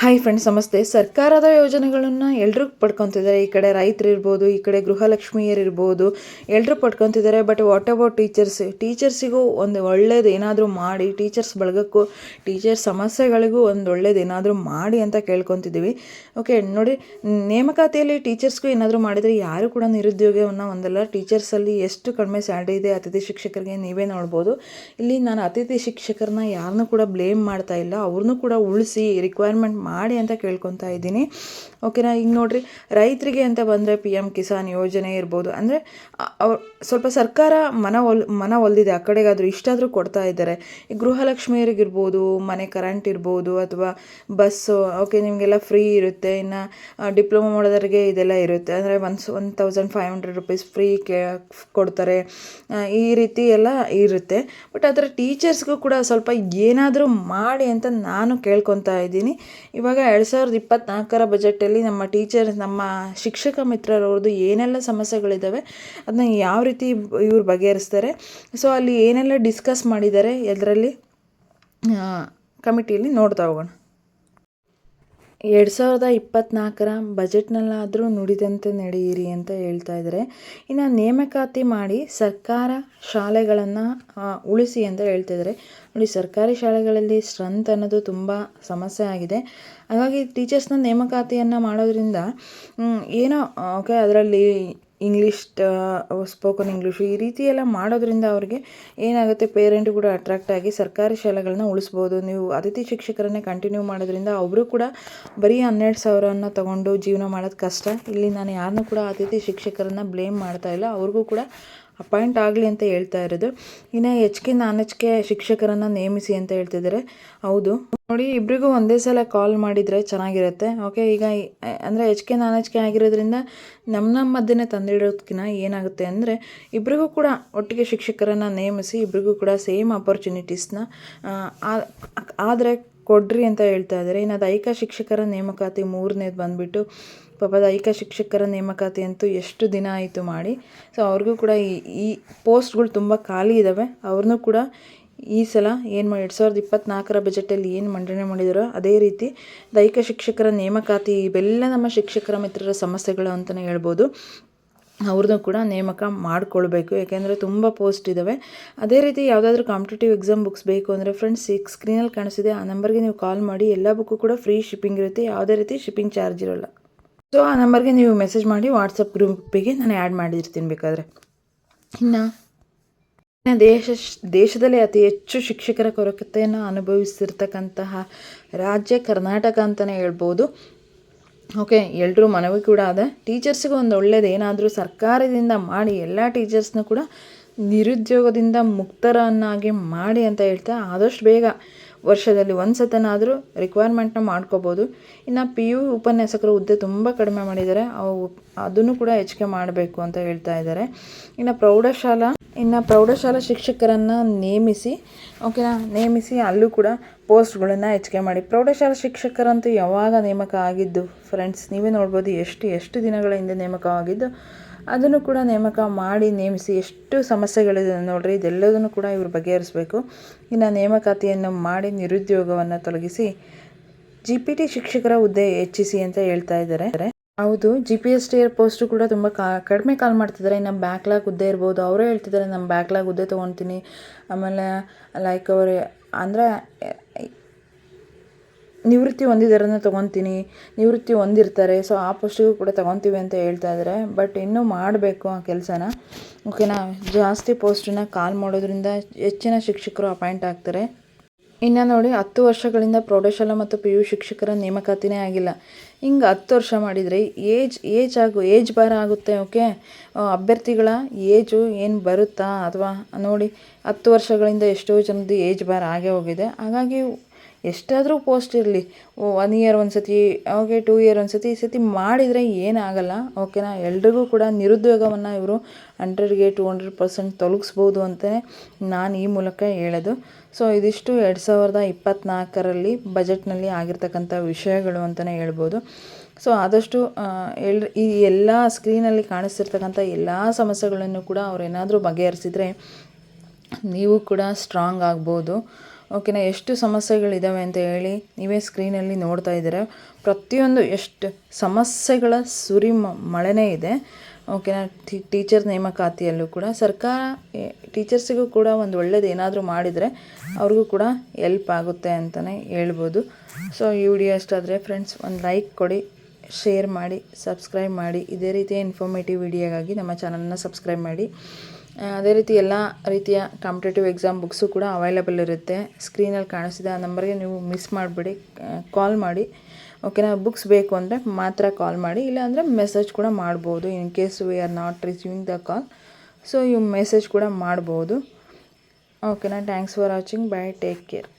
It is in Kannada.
ಹಾಯ್ ಫ್ರೆಂಡ್ಸ್ ನಮಸ್ತೆ. ಸರ್ಕಾರದ ಯೋಜನೆಗಳನ್ನು ಎಲ್ಲರೂ ಪಡ್ಕೊತಿದ್ದಾರೆ. ಈ ಕಡೆ ರೈತರು ಇರ್ಬೋದು, ಈ ಕಡೆ ಗೃಹಲಕ್ಷ್ಮಿಯರು ಇರ್ಬೋದು ಎಲ್ಲರೂ ಪಡ್ಕೊತಿದ್ದಾರೆ. ಬಟ್ ವಾಟ್ ಅಬೌಟ್ ಟೀಚರ್ಸ್ ಟೀಚರ್ಸಿಗೂ ಒಂದು ಒಳ್ಳೇದು ಏನಾದರೂ ಮಾಡಿ ಟೀಚರ್ಸ್ ಬಳಗಕ್ಕೂ ಟೀಚರ್ಸ್ ಸಮಸ್ಯೆಗಳಿಗೂ ಒಂದು ಒಳ್ಳೇದು ಏನಾದರೂ ಮಾಡಿ ಅಂತ ಕೇಳ್ಕೊತಿದ್ದೀವಿ. ಓಕೆ ನೋಡಿ, ನೇಮಕಾತಿಯಲ್ಲಿ ಟೀಚರ್ಸ್ಗೂ ಏನಾದರೂ ಮಾಡಿದರೆ ಯಾರು ಕೂಡ ನಿರುದ್ಯೋಗವನ್ನು ಹೊಂದಲ್ಲ. ಟೀಚರ್ಸಲ್ಲಿ ಎಷ್ಟು ಕಡಿಮೆ ಸ್ಯಾಲ್ರಿ ಇದೆ, ಅತಿಥಿ ಶಿಕ್ಷಕರಿಗೆ ನೀವೇ ನೋಡ್ಬೋದು. ಇಲ್ಲಿ ನಾನು ಅತಿಥಿ ಶಿಕ್ಷಕರನ್ನ ಯಾರನ್ನೂ ಕೂಡ ಬ್ಲೇಮ್ ಮಾಡ್ತಾ ಇಲ್ಲ. ಅವ್ರನ್ನೂ ಕೂಡ ಉಳಿಸಿ ರಿಕ್ವೈರ್ಮೆಂಟ್ ಮಾಡಿ ಅಂತ ಕೇಳ್ಕೊತಾ ಇದ್ದೀನಿ. ಓಕೆನಾ ಈಗ ನೋಡಿರಿ, ರೈತರಿಗೆ ಅಂತ ಬಂದರೆ ಪಿ ಎಂ ಕಿಸಾನ್ ಯೋಜನೆ ಇರ್ಬೋದು. ಅಂದರೆ ಅವ್ರು ಸ್ವಲ್ಪ ಸರ್ಕಾರ ಮನ ಒಲ್, ಮನ ಒಲ್ದಿದೆ, ಆ ಕಡೆಗಾದರೂ ಇಷ್ಟಾದರೂ ಕೊಡ್ತಾ ಇದ್ದಾರೆ. ಈ ಗೃಹಲಕ್ಷ್ಮಿಯರಿಗಿರ್ಬೋದು, ಮನೆ ಕರೆಂಟ್ ಇರ್ಬೋದು, ಅಥವಾ ಬಸ್ಸು ಓಕೆ ನಿಮಗೆಲ್ಲ ಫ್ರೀ ಇರುತ್ತೆ. ಇನ್ನು ಡಿಪ್ಲೊಮಾ ಮಾಡೋದ್ರಿಗೆ ಇದೆಲ್ಲ ಇರುತ್ತೆ. ಅಂದರೆ once one thousand five hundred rupees free ಕೇ, ಕೊಡ್ತಾರೆ. ಈ ರೀತಿ ಎಲ್ಲ ಇರುತ್ತೆ. ಬಟ್ ಅದರ ಟೀಚರ್ಸ್ಗೂ ಕೂಡ ಸ್ವಲ್ಪ ಏನಾದರೂ ಮಾಡಿ ಅಂತ ನಾನು ಕೇಳ್ಕೊತಾ ಇದ್ದೀನಿ. ಇವಾಗ ಎರಡು ಸಾವಿರದ ಇಪ್ಪತ್ತ್ನಾಲ್ಕರ ಬಜೆಟಲ್ಲಿ ನಮ್ಮ ಟೀಚರ್, ನಮ್ಮ ಶಿಕ್ಷಕ ಮಿತ್ರರವ್ರದ್ದು ಏನೆಲ್ಲ ಸಮಸ್ಯೆಗಳಿದ್ದಾವೆ ಅದನ್ನ ಯಾವ ರೀತಿ ಇವ್ರು ಬಗೆಹರಿಸ್ತಾರೆ. ಸೊ ಅಲ್ಲಿ ಏನೆಲ್ಲ ಡಿಸ್ಕಸ್ ಮಾಡಿದ್ದಾರೆ ಅದರಲ್ಲಿ ಕಮಿಟಿಯಲ್ಲಿ ನೋಡ್ತಾ ಹೋಗೋಣ. ಎರಡು ಸಾವಿರದ ಇಪ್ಪತ್ತ್ನಾಲ್ಕರ ಬಜೆಟ್ನಲ್ಲಾದರೂ ನುಡಿದಂತೆ ನಡೆಯಿರಿ ಅಂತ ಹೇಳ್ತಾ ಇದ್ದಾರೆ. ಇನ್ನು ನೇಮಕಾತಿ ಮಾಡಿ ಸರ್ಕಾರ ಶಾಲೆಗಳನ್ನು ಉಳಿಸಿ ಅಂತ ಹೇಳ್ತಾ ಇದ್ದಾರೆ. ನೋಡಿ, ಸರ್ಕಾರಿ ಶಾಲೆಗಳಲ್ಲಿ ಸ್ಟ್ರೆಂತ್ ಅನ್ನೋದು ತುಂಬ ಸಮಸ್ಯೆ ಆಗಿದೆ. ಹಾಗಾಗಿ ಟೀಚರ್ಸ್ನ ನೇಮಕಾತಿಯನ್ನು ಮಾಡೋದ್ರಿಂದ ಏನೋ, ಓಕೆ, ಅದರಲ್ಲಿ ಇಂಗ್ಲೀಷ್ ಸ್ಪೋಕನ್ ಇಂಗ್ಲೀಷು ಈ ರೀತಿ ಎಲ್ಲ ಮಾಡೋದ್ರಿಂದ ಅವ್ರಿಗೆ ಏನಾಗುತ್ತೆ ಪೇರೆಂಟ್ ಕೂಡ ಅಟ್ರಾಕ್ಟ್ ಆಗಿ ಸರ್ಕಾರಿ ಶಾಲೆಗಳನ್ನ ಉಳಿಸ್ಬೋದು. ನೀವು ಅತಿಥಿ ಶಿಕ್ಷಕರನ್ನೇ ಕಂಟಿನ್ಯೂ ಮಾಡೋದ್ರಿಂದ ಅವರು ಕೂಡ ಬರೀ ಹನ್ನೆರಡು ಸಾವಿರವನ್ನು ತಗೊಂಡು ಜೀವನ ಮಾಡೋದು ಕಷ್ಟ. ಇಲ್ಲಿ ನಾನು ಯಾರನ್ನೂ ಕೂಡ ಅತಿಥಿ ಶಿಕ್ಷಕರನ್ನ ಬ್ಲೇಮ್ ಮಾಡ್ತಾ ಇಲ್ಲ. ಅವ್ರಿಗೂ ಕೂಡ ಅಪಾಯಿಂಟ್ ಆಗಲಿ ಅಂತ ಹೇಳ್ತಾ ಇರೋದು. ಇನ್ನು H K, non H K ಶಿಕ್ಷಕರನ್ನು ನೇಮಿಸಿ ಅಂತ ಹೇಳ್ತಿದ್ದಾರೆ ಹೌದು. ನೋಡಿ ಇಬ್ಬರಿಗೂ ಒಂದೇ ಸಲ ಕಾಲ್ ಮಾಡಿದರೆ ಚೆನ್ನಾಗಿರುತ್ತೆ. ಓಕೆ ಈಗ ಅಂದರೆ H K, non H K ಆಗಿರೋದ್ರಿಂದ ನಮ್ಮ ನಮ್ಮ ಮಧ್ಯೆ ತಂದಿಡೋದಕ್ಕಿಂತ ಏನಾಗುತ್ತೆ ಅಂದರೆ ಇಬ್ಬರಿಗೂ ಕೂಡ ಒಟ್ಟಿಗೆ ಶಿಕ್ಷಕರನ್ನು ನೇಮಿಸಿ ಇಬ್ಬರಿಗೂ ಕೂಡ ಸೇಮ್ ಅಪರ್ಚುನಿಟೀಸ್ನ ಆದರೆ ಕೊಡ್ರಿ ಅಂತ ಹೇಳ್ತಾ ಇದ್ದಾರೆ ಇನ್ನು ದೈಹಿಕ ಶಿಕ್ಷಕರ ನೇಮಕಾತಿ ಮೂರನೇದು ಬಂದುಬಿಟ್ಟು ಪಾಪ ದೈಹಿಕ ಶಿಕ್ಷಕರ ನೇಮಕಾತಿ ಅಂತೂ ಎಷ್ಟು ದಿನ ಆಯಿತು ಮಾಡಿ. ಸೊ ಅವ್ರಿಗೂ ಕೂಡ ಈ ಈ ಪೋಸ್ಟ್ಗಳು ತುಂಬ ಖಾಲಿ ಇದ್ದಾವೆ ಅವ್ರನ್ನೂ ಕೂಡ ಈ ಸಲ ಏನು ಮಾಡಿ ಎರಡು ಸಾವಿರದ ಇಪ್ಪತ್ತ್ನಾಲ್ಕರ ಬಜೆಟಲ್ಲಿ ಏನು ಮಂಡನೆ ಮಾಡಿದಾರೋ ಅದೇ ರೀತಿ ದೈಹಿಕ ಶಿಕ್ಷಕರ ನೇಮಕಾತಿ, ಇವೆಲ್ಲ ನಮ್ಮ ಶಿಕ್ಷಕರ ಮಿತ್ರರ ಸಮಸ್ಯೆಗಳು ಅಂತಲೇ ಹೇಳ್ಬೋದು. ಅವ್ರನ್ನೂ ಕೂಡ ನೇಮಕ ಮಾಡಿಕೊಳ್ಬೇಕು. ಯಾಕೆಂದರೆ ತುಂಬ ಪೋಸ್ಟ್ ಇದ್ದಾವೆ ಅದೇ ರೀತಿ ಯಾವುದಾದ್ರೂ ಕಾಂಪಿಟೇಟಿವ್ ಎಕ್ಸಾಮ್ ಬುಕ್ಸ್ ಬೇಕು ಅಂದರೆ ಫ್ರೆಂಡ್ಸ್ ಈಗ ಸ್ಕ್ರೀನಲ್ಲಿ ಕಾಣಿಸಿದೆ ಆ ನಂಬರ್ಗೆ ನೀವು ಕಾಲ್ ಮಾಡಿ, ಎಲ್ಲ ಬುಕ್ಕು ಕೂಡ ಫ್ರೀ ಶಿಪ್ಪಿಂಗ್ ಇರುತ್ತೆ. ಯಾವುದೇ ರೀತಿ ಶಿಪ್ಪಿಂಗ್ ಚಾರ್ಜ್ ಇರೋಲ್ಲ. ಸೊ ಆ ನಂಬರ್ಗೆ ನೀವು ಮೆಸೇಜ್ ಮಾಡಿ ವಾಟ್ಸಪ್ ಗ್ರೂಪಿಗೆ ನಾನು ಆ್ಯಡ್ ಮಾಡಿರ್ತೀನಿ ಬೇಕಾದರೆ. ಇನ್ನು ದೇಶ, ದೇಶದಲ್ಲಿ ಅತಿ ಹೆಚ್ಚು ಶಿಕ್ಷಕರ ಕೊರತೆಯನ್ನು ಅನುಭವಿಸಿರ್ತಕ್ಕಂತಹ ರಾಜ್ಯ ಕರ್ನಾಟಕ ಅಂತಲೇ ಹೇಳ್ಬೋದು. ಓಕೆ ಎಲ್ಲರೂ ಮನವಿ ಕೂಡ ಅದ. ಟೀಚರ್ಸಿಗೂ ಒಂದು ಒಳ್ಳೇದು ಏನಾದರೂ ಸರ್ಕಾರದಿಂದ ಮಾಡಿ, ಎಲ್ಲ ಟೀಚರ್ಸ್ನೂ ಕೂಡ ನಿರುದ್ಯೋಗದಿಂದ ಮುಕ್ತರನ್ನಾಗಿ ಮಾಡಿ ಅಂತ ಹೇಳ್ತಾ ಆದಷ್ಟು ಬೇಗ ವರ್ಷದಲ್ಲಿ ಒಂದು ಸತನಾದರೂ ರಿಕ್ವೈರ್ಮೆಂಟ್ನ ಮಾಡ್ಕೋಬೋದು. ಇನ್ನು ಪಿ ಯು ಉಪನ್ಯಾಸಕರ ಹುದ್ದೆ ತುಂಬ ಕಡಿಮೆ ಮಾಡಿದ್ದಾರೆ. ಅವು ಅದನ್ನು ಕೂಡ ಹೆಚ್ಚಿಗೆ ಮಾಡಬೇಕು ಅಂತ ಹೇಳ್ತಾ ಇದ್ದಾರೆ. ಇನ್ನು ಪ್ರೌಢಶಾಲಾ ಇನ್ನು ಪ್ರೌಢಶಾಲಾ ಶಿಕ್ಷಕರನ್ನು ನೇಮಿಸಿ ಓಕೆನಾ ನೇಮಿಸಿ ಅಲ್ಲೂ ಕೂಡ ಪೋಸ್ಟ್ಗಳನ್ನು ಹೆಚ್ಚಿಗೆ ಮಾಡಿ. ಪ್ರೌಢಶಾಲಾ ಶಿಕ್ಷಕರಂತೂ ಯಾವಾಗ ನೇಮಕ ಆಗಿದ್ದು? ಫ್ರೆಂಡ್ಸ್ ನೀವೇ ನೋಡ್ಬೋದು ಎಷ್ಟು ಎಷ್ಟು ದಿನಗಳ ಹಿಂದೆ ನೇಮಕವಾಗಿದ್ದು? ಅದನ್ನು ಕೂಡ ನೇಮಕ ಮಾಡಿ ನೇಮಿಸಿ ಎಷ್ಟು ಸಮಸ್ಯೆಗಳಿದೆ ನೋಡಿರಿ, ಇದೆಲ್ಲದನ್ನು ಕೂಡ ಇವರು ಬಗೆಹರಿಸಬೇಕು. ಇನ್ನು ನೇಮಕಾತಿಯನ್ನು ಮಾಡಿ ನಿರುದ್ಯೋಗವನ್ನು ತೊಲಗಿಸಿ ಜಿ ಪಿ ಟಿ ಶಿಕ್ಷಕರ ಹುದ್ದೆ ಹೆಚ್ಚಿಸಿ ಅಂತ ಹೇಳ್ತಾ ಇದ್ದಾರೆ. ಹೌದು G P S T R post ಕೂಡ ತುಂಬ ಕಾ, ಕಡಿಮೆ ಕಾಲ್ ಮಾಡ್ತಿದ್ದಾರೆ. ಇನ್ನು ಬ್ಯಾಕ್ಲಾಗ್ ಹುದ್ದೆ ಇರ್ಬೋದು. ಅವರೇ ಹೇಳ್ತಿದ್ದಾರೆ ನಮ್ಮ ಬ್ಯಾಕ್ಲಾಗ್ ಹುದ್ದೆ ತೊಗೊತೀನಿ. ಆಮೇಲೆ ಲೈಕ್ ಅವರೇ ಅಂದರೆ ನಿವೃತ್ತಿ ಹೊಂದಿದಾರನ್ನ ತೊಗೊತೀನಿ, ನಿವೃತ್ತಿ ಹೊಂದಿರ್ತಾರೆ ಸೊ ಆ ಪೋಸ್ಟಿಗೂ ಕೂಡ ತೊಗೊತೀವಿ ಅಂತ ಹೇಳ್ತಾ ಇದ್ದಾರೆ ಬಟ್ ಇನ್ನೂ ಮಾಡಬೇಕು ಆ ಕೆಲಸನ. ಓಕೆನಾ ಜಾಸ್ತಿ ಪೋಸ್ಟನ್ನ ಕಾಲ್ ಮಾಡೋದ್ರಿಂದ ಹೆಚ್ಚಿನ ಶಿಕ್ಷಕರು ಅಪಾಯಿಂಟ್ ಆಗ್ತಾರೆ. ಇನ್ನು ನೋಡಿ, ಹತ್ತು ವರ್ಷಗಳಿಂದ ಪ್ರೌಢಶಾಲಾ ಮತ್ತು ಪಿ ಯು ಶಿಕ್ಷಕರ ನೇಮಕಾತಿನೇ ಆಗಿಲ್ಲ. ಹಿಂಗೆ ಹತ್ತು ವರ್ಷ ಮಾಡಿದರೆ ಏಜ್ ಏಜ್ ಆಗು, ಏಜ್ ಬಾರ ಆಗುತ್ತೆ ಓಕೆ ಅಭ್ಯರ್ಥಿಗಳ ಏಜು ಏನು ಬರುತ್ತಾ ಅಥವಾ ನೋಡಿ, ಹತ್ತು ವರ್ಷಗಳಿಂದ ಎಷ್ಟೋ ಜನದ್ದು ಏಜ್ ಬಾರ್ ಆಗೇ ಹೋಗಿದೆ. ಹಾಗಾಗಿ ಎಷ್ಟಾದರೂ ಪೋಸ್ಟ್ ಇರಲಿ. ಒನ್ ಇಯರ್ ಒಂದು ಸತಿ ಓಕೆ ಟೂ ಇಯರ್ ಒಂದು ಸತಿ ಈ ಸತಿ ಮಾಡಿದರೆ ಏನಾಗಲ್ಲ ಓಕೆನಾ ಎಲ್ರಿಗೂ ಕೂಡ ನಿರುದ್ಯೋಗವನ್ನು ಇವರು ಹಂಡ್ರೆಡ್ಗೆ ಟು ಹಂಡ್ರೆಡ್ ಪರ್ಸೆಂಟ್ ತೊಲಗಿಸ್ಬೋದು ಅಂತಲೇ ನಾನು ಈ ಮೂಲಕ ಹೇಳೋದು. ಸೊ ಇದಿಷ್ಟು ಎರಡು ಸಾವಿರದ ಇಪ್ಪತ್ತ್ನಾಲ್ಕರಲ್ಲಿ ಬಜೆಟ್ನಲ್ಲಿ ಆಗಿರ್ತಕ್ಕಂಥ ವಿಷಯಗಳು ಅಂತಲೇ ಹೇಳ್ಬೋದು. ಸೊ ಆದಷ್ಟು ಎಲ್, ಈ ಎಲ್ಲ ಸ್ಕ್ರೀನಲ್ಲಿ ಕಾಣಿಸ್ತಿರ್ತಕ್ಕಂಥ ಎಲ್ಲ ಸಮಸ್ಯೆಗಳನ್ನು ಕೂಡ ಅವರೇನಾದರೂ ಬಗೆಹರಿಸಿದ್ರೆ ನೀವು ಕೂಡ ಸ್ಟ್ರಾಂಗ್ ಆಗ್ಬೋದು. ಓಕೆನಾ, ಎಷ್ಟು ಸಮಸ್ಯೆಗಳಿದ್ದಾವೆ ಅಂತ ಹೇಳಿ ನೀವೇ ಸ್ಕ್ರೀನಲ್ಲಿ ನೋಡ್ತಾ ಇದ್ದೀರ. ಪ್ರತಿಯೊಂದು ಎಷ್ಟು ಸಮಸ್ಯೆಗಳ ಸುರಿ ಮಳೆನೇ ಇದೆ. ಓಕೆನಾ ಟೀಚರ್ ನೇಮಕಾತಿಯಲ್ಲೂ ಕೂಡ ಸರ್ಕಾರ ಟೀಚರ್ಸಿಗೂ ಕೂಡ ಒಂದು ಒಳ್ಳೇದು ಏನಾದರೂ ಮಾಡಿದರೆ ಅವ್ರಿಗೂ ಕೂಡ ಎಲ್ಪ್ ಆಗುತ್ತೆ ಅಂತಲೇ ಹೇಳ್ಬೋದು. ಸೊ, ಈ ವಿಡಿಯೋ ಅಷ್ಟಾದರೆ ಫ್ರೆಂಡ್ಸ್ ಒಂದು ಲೈಕ್ ಕೊಡಿ, ಶೇರ್ ಮಾಡಿ, ಸಬ್ಸ್ಕ್ರೈಬ್ ಮಾಡಿ. ಇದೇ ರೀತಿಯ ಇನ್ಫಾರ್ಮೇಟಿವ್ ವಿಡಿಯೋಗಾಗಿ ನಮ್ಮ ಚಾನಲನ್ನ ಸಬ್ಸ್ಕ್ರೈಬ್ ಮಾಡಿ. ಅದೇ ರೀತಿ ಎಲ್ಲ ರೀತಿಯ ಕಾಂಪಿಟೇಟಿವ್ ಎಕ್ಸಾಮ್ ಬುಕ್ಸು ಕೂಡ ಅವೈಲೇಬಲ್ ಇರುತ್ತೆ. ಸ್ಕ್ರೀನಲ್ಲಿ ಕಾಣಿಸಿದ ಆ ನಂಬರ್ಗೆ ನೀವು ಮಿಸ್ ಮಾಡಿಬಿಡಿ. ಕಾಲ್ ಮಾಡಿ. ಓಕೆನಾ ಬುಕ್ಸ್ ಬೇಕು ಅಂದರೆ ಮಾತ್ರ ಕಾಲ್ ಮಾಡಿ. ಇಲ್ಲಾಂದರೆ ಮೆಸೇಜ್ ಕೂಡ ಮಾಡ್ಬೋದು. In case we are not receiving the call so ಇವು ಮೆಸೇಜ್ ಕೂಡ ಮಾಡ್ಬೋದು. ಓಕೆನಾ thanks for watching bye take care